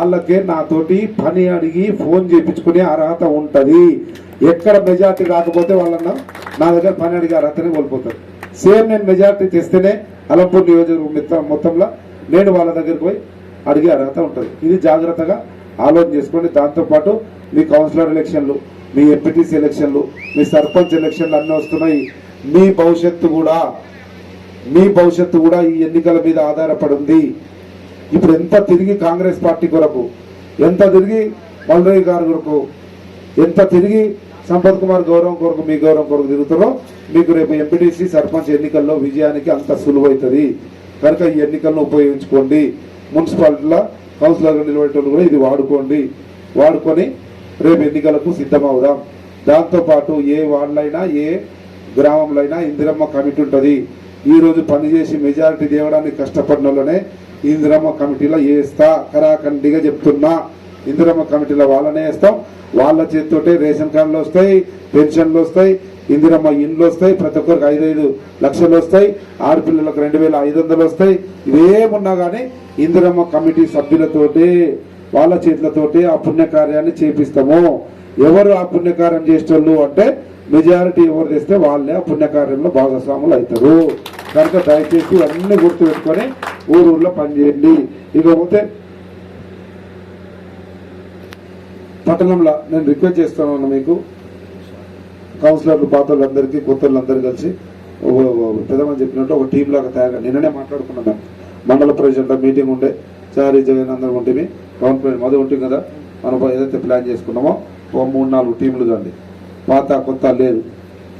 వాళ్ళకే నాతోటి పని అడిగి ఫోన్ చేయించుకునే అర్హత ఉంటుంది. ఎక్కడ మెజార్టీ రాకపోతే వాళ్ళన్న నా దగ్గర పని అడిగే అర్హతనే కోల్పోతారు. సేమ్ నేను మెజార్టీ తెస్తేనే అలంపూర్ నియోజకవర్గం మిత్రం మొత్తంలో నేను వాళ్ళ దగ్గరికి పోయి అడిగే అర్హత ఉంటుంది. ఇది జాగ్రత్తగా ఆలోచన చేసుకోండి. దాంతోపాటు మీ కౌన్సిలర్ ఎలక్షన్లు మీ ఎంపీటీసీ ఎలక్షన్లు మీ సర్పంచ్ ఎలక్షన్లు అన్నీ వస్తున్నాయి. మీ భవిష్యత్తు కూడా మీ భవిష్యత్తు కూడా ఈ ఎన్నికల మీద ఆధారపడి ఉంది. ఇప్పుడు ఎంత తిరిగి కాంగ్రెస్ పార్టీ కొరకు ఎంత తిరిగి మల్రయ్య గారి కొరకు ఎంత తిరిగి సంపత్ కుమార్ గౌరవం కొరకు మీ గౌరవం కొరకు తిరుగుతారో మీకు రేపు ఎంపీటీసీ సర్పంచ్ ఎన్నికల్లో విజయానికి అంత సులువైతుంది. కనుక ఈ ఎన్నికలను ఉపయోగించుకోండి. మున్సిపాలిటీలో కౌన్సిలర్గా నిలబెట్టడం కూడా ఇది వాడుకోండి. వాడుకొని రేపు ఎన్నికలకు సిద్ధమవుదాం. దాంతోపాటు ఏ వార్డులైనా ఏ గ్రామంలో అయినా ఇందిరమ్మ కమిటీ ఉంటుంది. ఈరోజు పనిచేసి మెజారిటీ తేవడానికి కష్టపడిన ఇందిరమ్మ కమిటీలో వేస్తా కరాఖండిగా చెప్తున్నా ఇందిరమ్మ కమిటీలో వాళ్ళనే వేస్తాం. వాళ్ళ చేతితోటే రేషన్ కార్డులు వస్తాయి పెన్షన్లు వస్తాయి ఇందిరమ్మ ఇండ్లు వస్తాయి ప్రతి ఒక్కరికి ఐదు ఐదు లక్షలు వస్తాయి ఆడపిల్లలకు రెండు వేల ఐదు వందలు వస్తాయి. ఇవేమున్నా కానీ ఇందిరమ్మ కమిటీ సభ్యులతోటి వాళ్ళ చేతులతోటి ఆ పుణ్యకార్యాన్ని చేపిస్తాము. ఎవరు ఆ పుణ్యకార్యం చేసేటోళ్ళు అంటే మెజారిటీ ఎవరు తెస్తే వాళ్ళే ఆ పుణ్యకార్యంలో భాగస్వాములు అవుతారు. కనుక దయచేసి అన్ని గుర్తు పెట్టుకొని ఊరు ఊర్లో పనిచేయండి. ఇకపోతే పట్టణంలో నేను రిక్వెస్ట్ చేస్తున్నాను మీకు. కౌన్సిలర్లు పాత వాళ్ళందరికీ కొత్త కలిసి పెద్దమని చెప్పినట్టు ఒక టీం లాగా తయారు నిన్ననే మాట్లాడుకున్నాం మండల ప్రెసిడెంట్ మీటింగ్ ఉండే సారీ జగన్ అందరం ఉంటుంది పవన్ కళ్యాణ్ మధు ఉంటుంది కదా. మనం ఏదైతే ప్లాన్ చేసుకున్నామో ఓ మూడు నాలుగు టీంలు కానీ పాత కొత్త లేదు.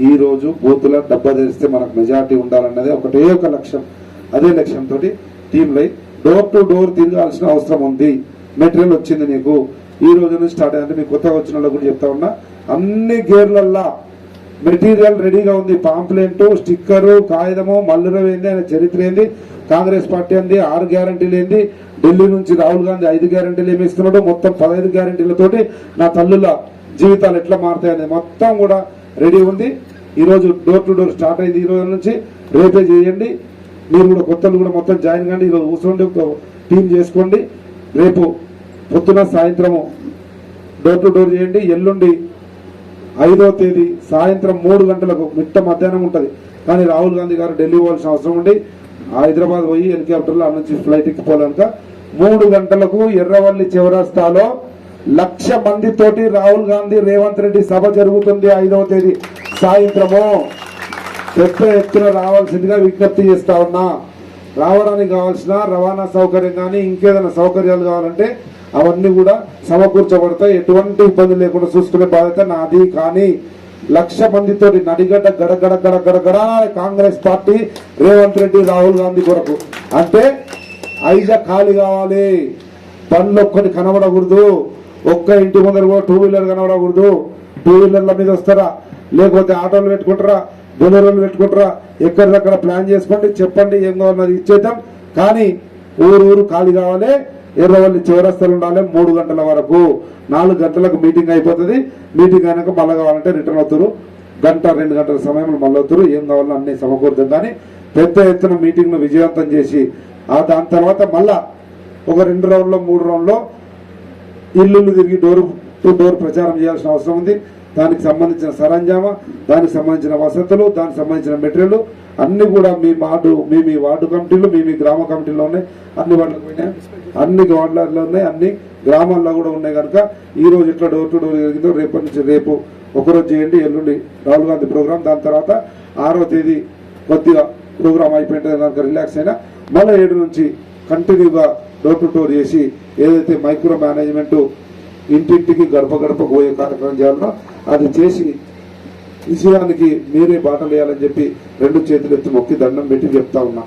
ఈ రోజు బూతుల డబ్బా తెరిస్తే మనకు మెజారిటీ ఉండాలన్నదే ఒకటే ఒక లక్ష్యం. అదే లక్ష్యంతో టీంలై డోర్ టు డోర్ తిరగాల్సిన అవసరం ఉంది. మెటీరియల్ వచ్చింది నీకు. ఈ రోజు నుంచి స్టార్ట్ అయ్యింది. మీకు కొత్తగా వచ్చిన వాళ్ళకి కూడా చెప్తా ఉన్నా. అన్ని గేర్లల్లా మెటీరియల్ రెడీగా ఉంది. పాంప్లెంట్ స్టిక్కరు కాగితము మల్లురం ఏంది ఆయన చరిత్ర ఏంది కాంగ్రెస్ పార్టీ అంది ఆరు గ్యారంటీలు ఏంది ఢిల్లీ నుంచి రాహుల్ గాంధీ ఐదు గ్యారంటీలు ఏమి ఇస్తున్నాడు మొత్తం పదహైదు గ్యారంటీలతోటి నా తల్లుల జీవితాలు ఎట్లా మారుతాయని మొత్తం కూడా రెడీ ఉంది. ఈరోజు డోర్ టు డోర్ స్టార్ట్ అయింది. ఈ రోజు నుంచి రేపే చేయండి. మీరు కూడా కొత్తలు కూడా మొత్తం జాయిన్ కండి ఈరోజు కూర్చోండి ఒక టీం చేసుకోండి. రేపు పొద్దున సాయంత్రము డోర్ టు డోర్ చేయండి. ఎల్లుండి ఐదో తేదీ సాయంత్రం మూడు గంటలకు మిట్ట మధ్యాహ్నం ఉంటుంది. కానీ రాహుల్ గాంధీ గారు ఢిల్లీ పోవాల్సిన అవసరం ఉండి హైదరాబాద్ పోయి హెలికాప్టర్లో అన్న నుంచి ఫ్లైట్ ఎక్కిపోలేక మూడు గంటలకు ఎర్రవల్లి చివరస్తాలో లక్ష మందితోటి రాహుల్ గాంధీ రేవంత్ రెడ్డి సభ జరుగుతుంది ఐదవ తేదీ సాయంత్రము. పెద్ద ఎత్తున రావాల్సిందిగా విజ్ఞప్తి చేస్తా ఉన్నా. రావడానికి కావాల్సిన రవాణా సౌకర్యం కానీ ఇంకేదైనా సౌకర్యాలు కావాలంటే అవన్నీ కూడా సమకూర్చబడతాయి. ఎటువంటి ఇబ్బంది లేకుండా చూసుకునే బాధ్యత నాది కానీ లక్ష మందితో నడిగడ్డ గడగడ గడ గడ కాంగ్రెస్ పార్టీ రేవంత్ రెడ్డి రాహుల్ గాంధీ కొరకు. అంటే ఐజా ఖాళీ కావాలి. బండ్లు ఒక్కటి కనబడకూడదు. ఒక్క ఇంటి ముందర కూడా టూ వీలర్ కనబడకూడదు. టూ వీలర్ల మీద వస్తారా? లేకపోతే ఆటోలు పెట్టుకుంటారా? బొలెరోలు పెట్టుకుంటారా? ఎక్కడిదక్కడ ప్లాన్ చేసుకోండి చెప్పండి ఏం కావాలన్నది ఇచ్చేద్దాం. కానీ ఊరు ఊరు ఖాళీ కావాలి ఎర్రవల్లి చివరస్తలు ఉండాలి మూడు గంటల వరకు నాలుగు గంటలకు మీటింగ్ అయిపోతుంది. మీటింగ్ అయినాక మళ్ళీ కావాలంటే రిటర్న్ అవుతారు. గంట రెండు గంటల సమయంలో మళ్ళీ అవుతారు. ఏం కావాలో అన్ని సమకూరుతాం. కానీ పెద్ద ఎత్తున మీటింగ్ను విజయవంతం చేసి ఆ దాని తర్వాత మళ్ళా ఒక రెండు రౌండ్లో మూడు రౌండ్లో ఇల్లు తిరిగి డోర్ టు డోర్ ప్రచారం చేయాల్సిన అవసరం ఉంది. దానికి సంబంధించిన సరంజామా దానికి సంబంధించిన వసతులు దానికి సంబంధించిన మెటీరియల్ అన్ని కూడా మీ వార్డు మీ మీ వార్డు కమిటీలు మీ మీ గ్రామ కమిటీలో ఉన్నాయి. అన్ని వార్డులకు పోయినాయి అన్ని వార్డులలో ఉన్నాయి. అన్ని గ్రామాల్లో కూడా ఉన్నాయి కనుక ఈ రోజు ఇట్లా డోర్ టు డోర్ జరిగిందో రేపటి నుంచి రేపు ఒకరోజు చేయండి. ఎల్లుండి రాహుల్ గాంధీ ప్రోగ్రామ్ దాని తర్వాత ఆరో తేదీ కొద్దిగా ప్రోగ్రామ్ అయిపోయింటే కనుక రిలాక్స్ అయినా మళ్ళీ ఏడు నుంచి కంటిన్యూగా డోర్ టు డోర్ చేసి ఏదైతే మైక్రో మేనేజ్మెంట్ ఇంటింటికి గడప గడప పోయే కార్యక్రమం చేయాలన్నా అది చేసి విజయానికి మీరే బాటలు వేయాలని చెప్పి రెండు చేతులు ఎత్తి మొక్కి దండం పెట్టి చెప్తా ఉన్నా.